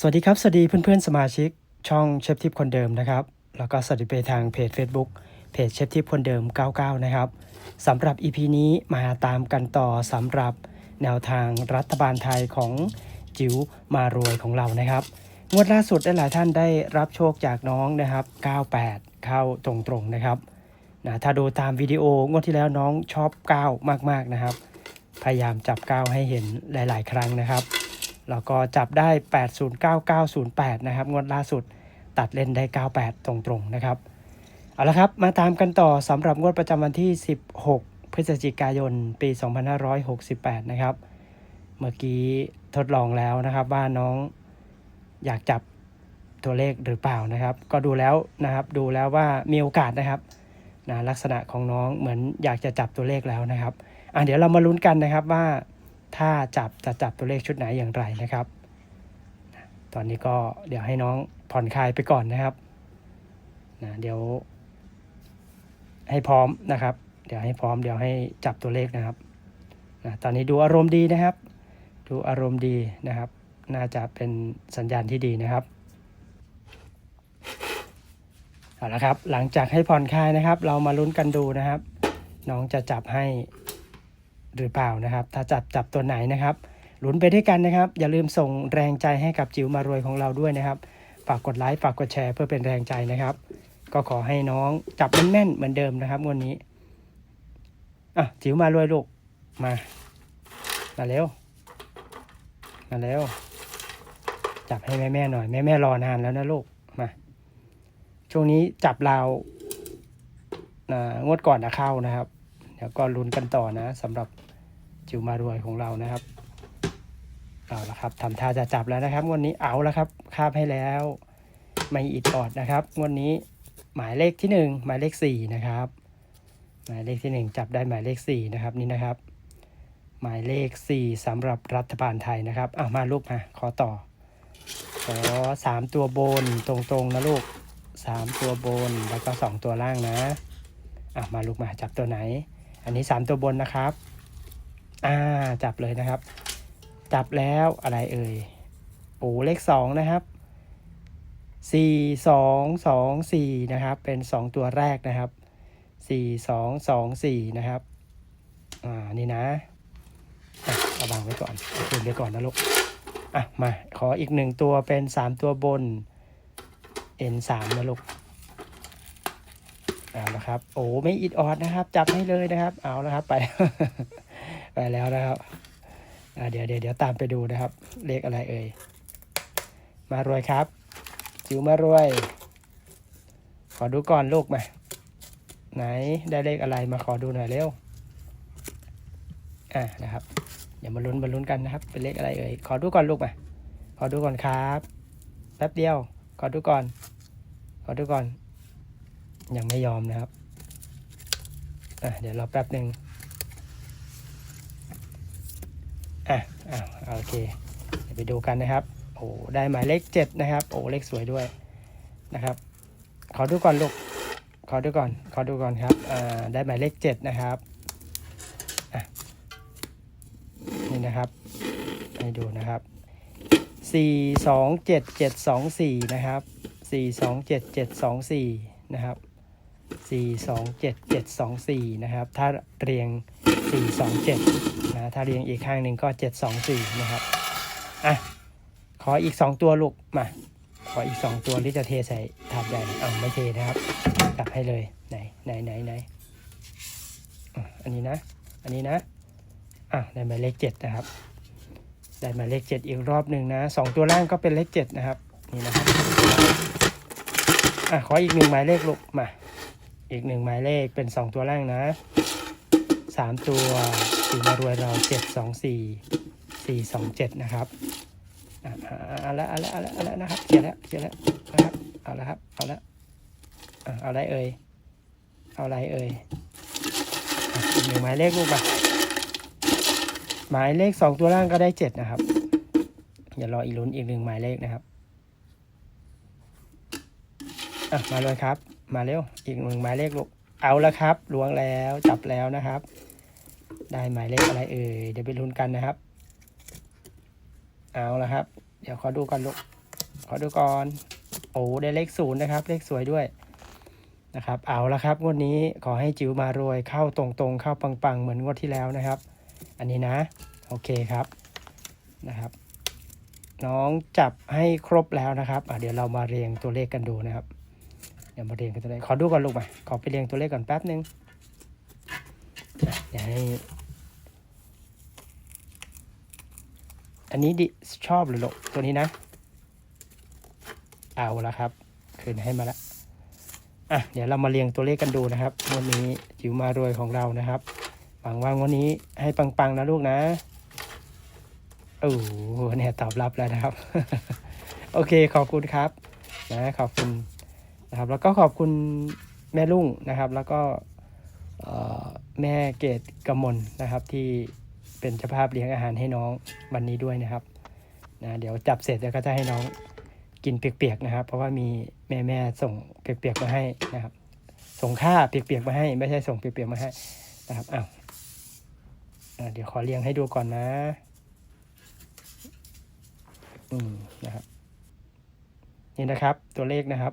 สวัสดีครับ สวัสดีเพื่อนๆ สมาชิกช่องเชฟทิปคนเดิมนะครับ แล้วก็สวัสดีไปทางเพจ Facebook เพจเชฟทิปคนเดิม 99 นะครับสำหรับ EP นี้มาตามกันต่อสำหรับแนวทางรัฐบาลไทยของจิ๋วมารวยของเรานะครับ งวดล่าสุดหลายท่านได้รับโชคจากน้องนะครับ 98 เข้าตรงๆนะครับนะถ้าดูตามวิดีโองวดที่แล้วน้องชอบ 9 มากๆนะครับ พยายามจับ 9 ให้เห็นหลาย ๆ ครั้งนะครับ แล้วก็จับได้ 809908 นะครับ งวดล่าสุดตัดเล่นได้ 98 ตรงๆ นะครับ เอาละครับ มาตามกันต่อสำหรับงวดประจำวันที่ 16 พฤศจิกายน ปี 2568 นะครับ เมื่อกี้ทดลองแล้วนะครับว่าน้องอยากจับตัวเลขหรือเปล่านะครับ ก็ดูแล้วนะครับ ดูแล้วว่ามีโอกาสนะครับนะลักษณะของน้องเหมือนอยากจะจับตัวเลขแล้วนะครับอะเดี๋ยวเรามาลุ้นกันนะครับว่า ถ้าจับจะจับตัวเลขชุดไหนอย่างไรนะครับ ตอนนี้ก็เดี๋ยวให้น้องผ่อนคลายไปก่อนนะครับนะเดี๋ยว ให้พร้อมนะครับ เดี๋ยวให้พร้อมเดี๋ยวให้จับตัวเลขนะครับนะตอนนี้ดูอารมณ์ดีนะครับ ดูอารมณ์ดีนะครับ น่าจะเป็นสัญญาณที่ดีนะครับเอาละครับ หลังจากให้ผ่อนคลายนะครับ เรามาลุ้นกันดูนะครับ น้องจะจับให้ หรือเปล่านะครับ ถ้าจับจับตัวไหนนะครับลุ้นไปด้วยกันนะครับ อย่าลืมส่งแรงใจให้กับจิ๋วมารวยของเราด้วยนะครับ ฝากกดไลค์ฝากกดแชร์เพื่อเป็นแรงใจนะครับ ก็ขอให้น้องจับแม่นๆเหมือนเดิมนะครับงวดนนี้อะจิ๋วมารวยลูกมามาเร็วมาเร็วจับให้แม่ๆหน่อยแม่ๆรอนานแล้วนะลูกมาช่วงนี้จับราวอ่างวดก่อนนะเข้านะครับ เดี๋ยวก็ลุ้นกันต่อนะสำหรับ จิวมารวยของเรานะครับเอาละครับทำท่าจะจับแล้วนะครับงวดนนี้เอาแล้วครับคาบให้แล้ว ไม่อิดออดนะครับงวดนี้หมายเลขที่หนึ่งหมายเลขสี่นะครับหมายเลขที่หนึ่งจับได้หมายเลขสี่นะครับนี่นะครับ หมายเลขสี่สำหรับรัฐบาลไทยนะครับอะมาลูกมาขอต่อขอสามตัวบนตรงๆนะลูกสามตัวบนแล้วก็สองตัวล่างนะอะมาลูกมาจับตัวไหน อันนี้สามตัวบนนะครับ อ่าจับเลยนะครับ จับแล้วอะไรเอ่ยปูเลขสองนะครับสี่สองสองสี่นะครับ เป็นสองตัวแรกนะครับสี่สองสองสี่นะครับ อ่า นี่นะอะเอาวางไว้ก่อนเอาคืนไปก่อนนะลูก อะ มา ขออีกหนึ่งตัวเป็นสามตัวบน N สามนะลูก เอาละครับ โอ้ไม่อิดออดนะครับ จับให้เลยนะครับ เอาละครับไป ไปแล้วนะครับเดี๋ยวเดี๋ยวเดี๋ยวตามไปดูนะครับ เลขอะไรเอ่ย มารวยครับ จิ๋วมารวย ขอดูก่อนลูกมา ไหนได้เลขอะไรมาขอดูหน่อยเร็ว อ่านะครับ เดี๋ยวมาลุ้นมาลุ้นกันนะครับ เป็นเลขอะไรเอ่ย ขอดูก่อนลูกมา ขอดูก่อนครับ แป๊บเดียว ขอดูก่อน ขอดูก่อน ยังไม่ยอมนะครับ อะเดี๋ยวรอแป๊บหนึ่ง อะอะโอเค เดี๋ยวไปดูกันนะครับ โอ้ได้หมายเลขเจ็ดนะครับ โอ้เลขสวยด้วยนะครับ ขอดูก่อนลูก ขอดูก่อน ขอดูก่อนครับอ่าได้หมายเลขเจ็ดนะครับอะนี่นะครับให้ดูนะครับสี่สองเจ็ดเจ็ดสองสี่นะครับสี่สองเจ็ดเจ็ดสองสี่นะครับสี่สองเจ็ดเจ็ดสองสี่นะครับ ถ้าเรียงสี่สองเจ็ด ถ้าเรียงอีกข้างหนึ่งก็เจ็ดสองสี่นะครับ อะ ขออีกสองตัวลูก มา ขออีกสองตัวที่จะเทใส่ถาดใหญ่อ่าไม่เทนะครับจับให้เลย ไหน ไหนไหนไหนอันนี้นะ อันนี้นะ อะ ได้หมายเลขเจ็ดนะครับ ได้หมายเลขเจ็ดอีกรอบหนึ่งนะสองตัวล่างก็เป็นเลขเจ็ดนะครับ นี่นะครับ อะ ขออีกหนึ่งหมายเลขลูก มา อีกหนึ่งหมายเลขเป็นสองตัวล่างนะสามตัว สีมารวยเราเจ็ดสองสี่สี่สองเจ็ดนะครับอะเอาละเอาละเอาละเอาละนะครับเขียนแล้วเขียนแล้วนะครับเอาละครับเอาละเอาอะไรเอ่ยเอาอะไรเอ่ยอีกหนึ่งหมายเลขลูกมาหมายเลขสองตัวล่างก็ได้เจ็ดนะครับอย่ารออีกลุ้นอีกหนึ่งหมายเลขนะครับอะมาเลยครับ มาเร็วอีกหนึ่งหมายเลขลูกเอาละครับล้วงแล้วจับแล้วนะครับ ได้หมายเลขอะไรเอ่ยเดี๋ยวไปลุ้นกันนะครับ เอาละครับ เดี๋ยวขอดูกันลูกขอดูก่อนโอ้ได้เลขศูนย์นะครับ เลขสวยด้วยนะครับเอาละครับงวดนี้ขอให้จิ๋วมารวยเข้าตรงๆ เข้าปังๆ เหมือนงวดที่แล้วนะครับ อันนี้นะ โอเคครับนะครับ น้องจับให้ครบแล้วนะครับเดี๋ยวเรามาเรียงตัวเลขกันดูนะครับ เดี๋ยวมาเรียงกันตัวเลขขอดูก่อนลูกมาขอไปเรียงตัวเลขก่อนแป๊บนึง อะเดี๋ยวให้ อันนี้ดิชอบหรือลูกตัวนี้นะ เอาละครับ คืนให้มาละอะเดี๋ยวเรามาเรียงตัวเลขกันดูนะครับวันนี้จิ๋วมารวยของเรานะครับหวังว่าวันนี้ให้ปังๆนะลูกนะโอ้โหเนี่ยตอบรับแล้วนะครับ โอเคขอบคุณครับนะขอบคุณนะครับ แล้วก็ขอบคุณแม่ลุงนะครับ แล้วก็ แม่เกดกมลนะครับ ที่เป็นเจ้าภาพเลี้ยงอาหารให้น้องวันนี้ด้วยนะครับนะเดี๋ยวจับเสร็จแล้วก็จะให้น้องกินเปียกๆนะครับ เพราะว่ามีแม่แม่ส่งเปียกๆมาให้นะครับ ส่งค่าเปียกๆมาให้ ไม่ใช่ส่งเปียกๆมาให้นะครับอ้าวเดี๋ยวขอเรียงให้ดูก่อนนะ อืมนะครับ นี่นะครับตัวเลขนะครับ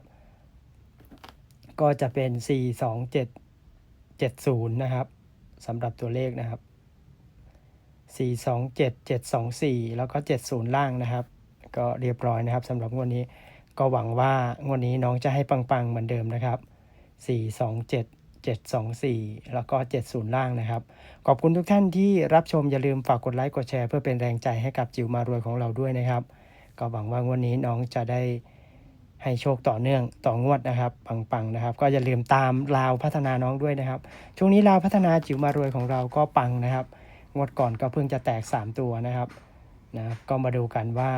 ก็จะเป็นสี่สอ งเจ็ดศูนย์นะครับสำหรับตัวเลขนะครับสี่สองเจ็ดเจ็ดสองสี่แล้วก็เจ็ดศูนย์ล่างนะครับ ก็เรียบร้อยนะครับสำหรับงวดนี้ก็หวังว่างวดนี้น้องจะให้ปังๆเหมือนเดิมนะครับ 4 2 7 7 2 4 แล้วก็ 70 ล่างนะครับ ขอบคุณทุกท่านที่รับชมอย่าลืมฝากกดไลค์กดแชร์เพื่อเป็นแรงใจให้กับจิ๋วมารวยของเราด้วยนะครับ ก็หวังว่างวดนี้น้องจะได้ ให้โชคต่อเนื่องต่องวดนะครับปังๆนะครับ ก็อย่าลืมตามลาวพัฒนาน้องด้วยนะครับ ช่วงนี้ลาวพัฒนาจิ๋วมารวยของเราก็ปังนะครับ งวดก่อนก็เพิ่งจะแตก 3 ตัวนะครับนะก็มาดูกันว่า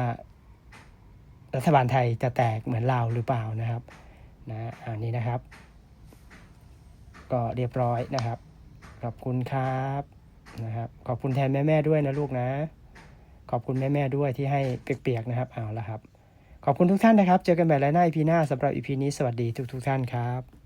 รัฐบาลไทยจะแตกเหมือนลาวหรือเปล่านะครับนะอันนี้นะครับ ก็เรียบร้อยนะครับขอบคุณครับนะครับ ขอบคุณแทนแม่ๆด้วยนะลูกนะ ขอบคุณแม่ๆด้วยที่ให้เปียกๆนะครับเอาละครับ ขอบคุณทุกท่านนะครับ เจอกันใหม่ไรหน้าอีพีหน้าสำหรับอีพีนี้สวัสดีทุกๆท่านครับ